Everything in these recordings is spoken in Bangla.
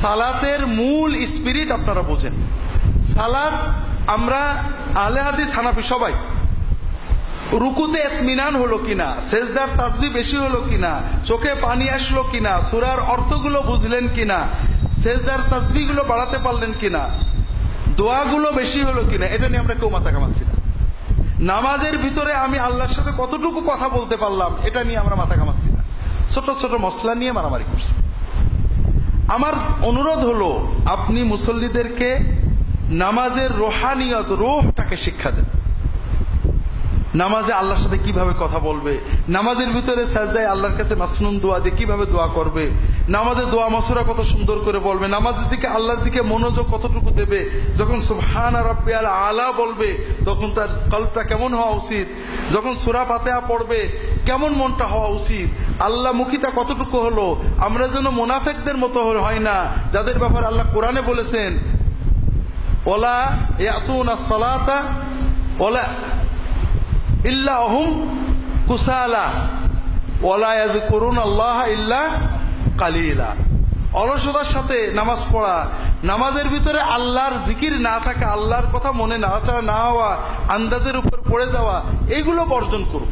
সালাতের মূল স্পিরিট আপনারা বোঝেন। সালাত আমরা আলে হাদিস, হানাফি সবাই। রুকুতে এতমিনান হলো কিনা, সেজদার তাজবি বেশি হলো কিনা, চোখে পানি আসলো কিনা, সুরার অর্থগুলো বুঝলেন কিনা, সেজদার তাজবিগুলো বাড়াতে পারলেন কিনা, দোয়াগুলো বেশি হলো কিনা, এটা নিয়ে আমরা কেউ মাথা কামাচ্ছি না। নামাজের ভিতরে আমি আল্লাহর সাথে কতটুকু কথা বলতে পারলাম, এটা নিয়ে আমরা মাথা কামাচ্ছি না। ছোট ছোট মশলা নিয়ে মারামারি করছি। আমার অনুরোধ হলো, আপনি মুসল্লিদেরকে নামাজের রোহানিয়ত, রোহটাকে শিক্ষা দেন। নামাজে আল্লাহর সাথে কীভাবে কথা বলবে? নামাজের ভিতরে সাজদায় আল্লাহর কাছে মাসনুন দোয়া দিয়ে কীভাবে দোয়া করবে? নামাজে দোয়া মসুরা কত সুন্দর করে বলবে। নামাজের দিকে আল্লাহর দিকে মনোযোগ কতটুকু দেবে? যখন সুবহান রব্বি আল বলবে, তখন তার কল্পটা কেমন হওয়া উচিত? যখন সুরা পাতেয়া পড়বে কেমন মনটা হওয়া উচিত? আল্লাহ মুখিতা কতটুকু হলো? আমরা যেন মোনাফেকদের মতো হয় না, যাদের ব্যাপারে আল্লাহ কোরআনে বলেছেন, ওলা ইয়াতুনা সলাতা, ওলা ইল্লা অহুম কুসালা ওলায়াদ করুন আল্লাহ ইল্লা কালিলা। অলসতার সাথে নামাজ পড়া, নামাজের ভিতরে আল্লাহর জিকির না থাকা, আল্লাহর কথা মনে নাড়াচাড়া না হওয়া, আন্দাজের উপর পড়ে যাওয়া, এগুলো বর্জন করুন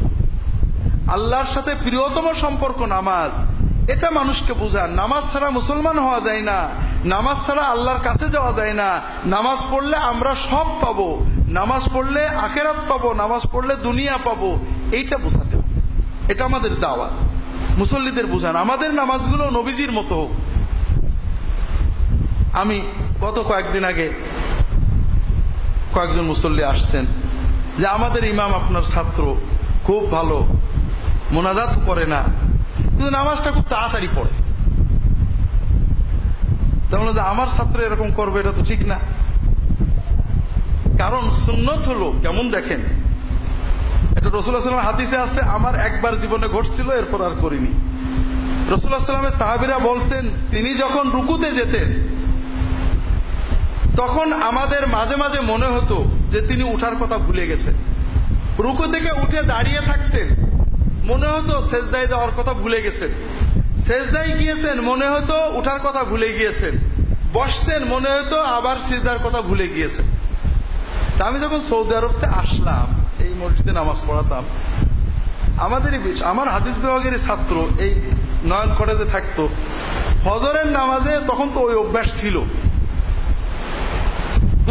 আল্লাহর সাথে প্রিয়তম সম্পর্ক নামাজ। এটা মানুষকে বোঝান নামাজ ছাড়া মুসলমান হওয়া যায় না। নামাজ ছাড়া আল্লাহর কাছে যাওয়া যায় না। নামাজ পড়লে আমরা সব পাবো। নামাজ পড়লে আখেরাত পাবো। নামাজ পড়লে দুনিয়া পাবো। এইটা বোঝাতে হবে। এটা আমাদের দাওয়া। মুসল্লিদের বোঝান। আমাদের নামাজগুলো নবীজির মতো হোক। আমি গত কয়েকদিন আগে কয়েকজন মুসল্লি আসছেন যে, আমাদের ইমাম আপনার ছাত্র। খুব ভালো। মোনাজাত করে না। কিন্তু নামাজটা খুব তাড়াতাড়ি পড়ে। তাহলে আমার ছাত্র এরকম করবে, এটা তো ঠিক না। কারণ সুন্নত হলো কেমন দেখেন? এটা রসুল্লাহ সাল্লাম হাদিসে আছে, আমার একবার জীবনে ঘটছিল, এরপর আর করিনি। রসুল্লাহ সাল্লামের সাহাবিরা বলছেন, তিনি যখন রুকুতে যেতেন, তখন আমাদের মাঝে মাঝে মনে হতো যে তিনি উঠার কথা ভুলে গেছেন। রুকু থেকে উঠে দাঁড়িয়ে থাকতেন মনে হতো সেজদায় যাওয়ার কথা ভুলে গেছেন। সেজদায় গিয়েছেন, মনে হতো উঠার কথা ভুলে গিয়েছেন। বসতেন, মনে হতো আবার সিজদার কথা ভুলে গিয়েছেন। আমি যখন সৌদি আরবতে আসলাম, এই মসজিদে নামাজ পড়াতাম, আমাদেরই আমার হাদিস বিভাগের ছাত্র, এই নয়ন কলেজে থাকতো। ফজরের নামাজে তখন তো ওই অভ্যাস ছিল।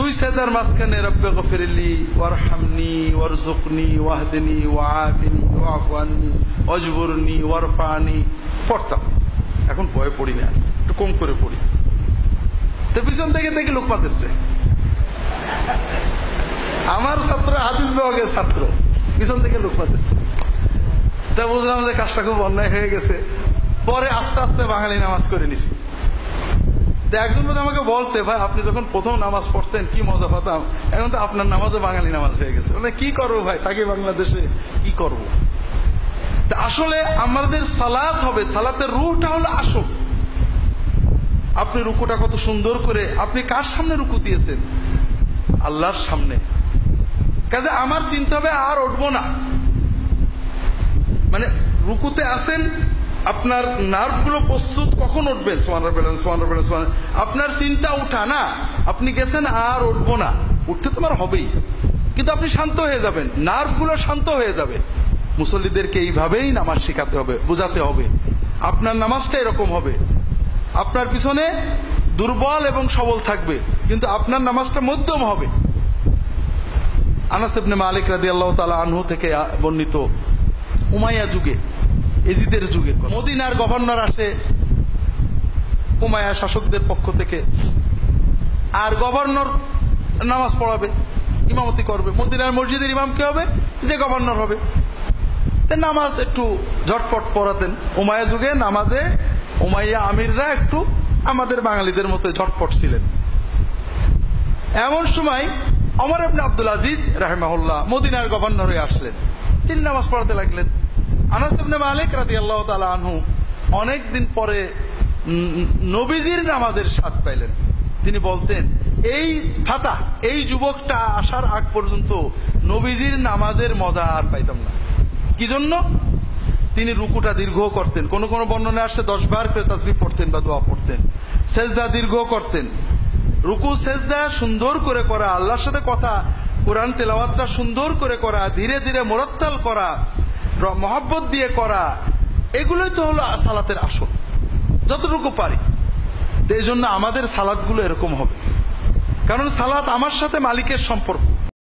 দুই সেদার মাঝখানে, রব্বে গফিরলি ওয়ারহামনি ওয়ারজুকনি ওয়াহদিনী ওয়াফিনি ওয়াফানি অজবরনি ওয়ারফানি পড়তাম। এখন ভয়ে পড়ি না, একটু কম করে পড়ি। তো পিছন থেকে দেখি লোক পাতেছে। আমার ছাত্র হাদিস বিভাগের ছাত্র, পিছন থেকে লোক পাতেছে। তা বুঝলাম যে কাজটা খুব অন্যায় হয়ে গেছে। পরে আস্তে আস্তে বাঙালি নামাজ করে নিছি। একজন বোধ আমাকে বলছে, ভাই, আপনি যখন প্রথম নামাজ পড়তেন, কি মজা পাতাম? এখন তো আপনার নামাজও বাঙালি নামাজ হয়ে গেছে। মানে কি করব ভাই? তাকে বাংলাদেশে কি করব। আসলে আমাদের সালাত হবে, সালাতের রুহটা হলো আসল। আপনি রুকুটা কত সুন্দর করে, আপনি কার সামনে রুকু দিয়েছেন? আল্লাহর সামনে। কাজে আমার চিন্তা হবে, আর উঠবো না। মানে রুকুতে আসেন আপনার নার্ভগুলো প্রস্তুত কখন উঠবেন? আপনার চিন্তা উঠা না। আপনি গেছেন আর উঠবো না। উঠতে তো আমার হবেই। কিন্তু আপনি শান্ত হয়ে যাবেন। নার্ভগুলো শান্ত হয়ে যাবে। মুসল্লিদেরকে এইভাবেই নামাজ শেখাতে হবে, বোঝাতে হবে। আপনার নামাজটা এরকম হবে। আপনার পিছনে দুর্বল এবং সবল থাকবে, কিন্তু আপনার নামাজটা মধ্যম হবে। আনাসেবনে মালিক রাদি আল্লাহ তালা আনহু থেকে বর্ণিত উমাইয়া যুগে এজিদের যুগে মদিনার গভর্নর আসে উমায়া শাসকদের পক্ষ থেকে। আর গভর্নর নামাজ পড়াবে, ইমামতি করবে। মদিনার মসজিদের ইমাম কে হবে? যে গভর্নর হবে। নামাজ একটু ঝটপট পড়াতেন। উমায়া যুগে নামাজে উমাইয়া আমিররা একটু আমাদের বাঙালিদের মতো ঝটপট ছিলেন। এমন সময় অমর আপনি আব্দুল আজিজ রাহেমাহুল্লাহ মদিনার গভর্নর হয়ে আসলেন। তিনি নামাজ পড়াতে লাগলেন। আনাস ইবনে মালিক রাদিয়াল্লাহু তাআলা আনহু অনেক দিন পরে নবীজির নামাজের স্বাদ পাইলেন। তিনি বলতেন, এই ফাতা এই যুবকটা আসার আগ পর্যন্ত নবীজির নামাজের মজা আর পাইতাম না। কি জন্য? তিনি রুকুটা দীর্ঘ করতেন। কোন কোন বর্ণনা আসছে, দশ বার করে তাসবি পড়তেন বা দোয়া পড়তেন। সেজদা দীর্ঘ করতেন। রুকু, সেজদা সুন্দর করে করা, আল্লাহর সাথে কথা, কোরআন তেলাওয়াতটা সুন্দর করে করা, ধীরে ধীরে মোরত্তাল করা মহাব্বত দিয়ে করা, এগুলোই তো হলো সালাতের আসল। যতটুকু পারি। এই জন্য আমাদের সালাদগুলো এরকম হবে। কারণ সালাত আমার সাথে মালিকের সম্পর্ক।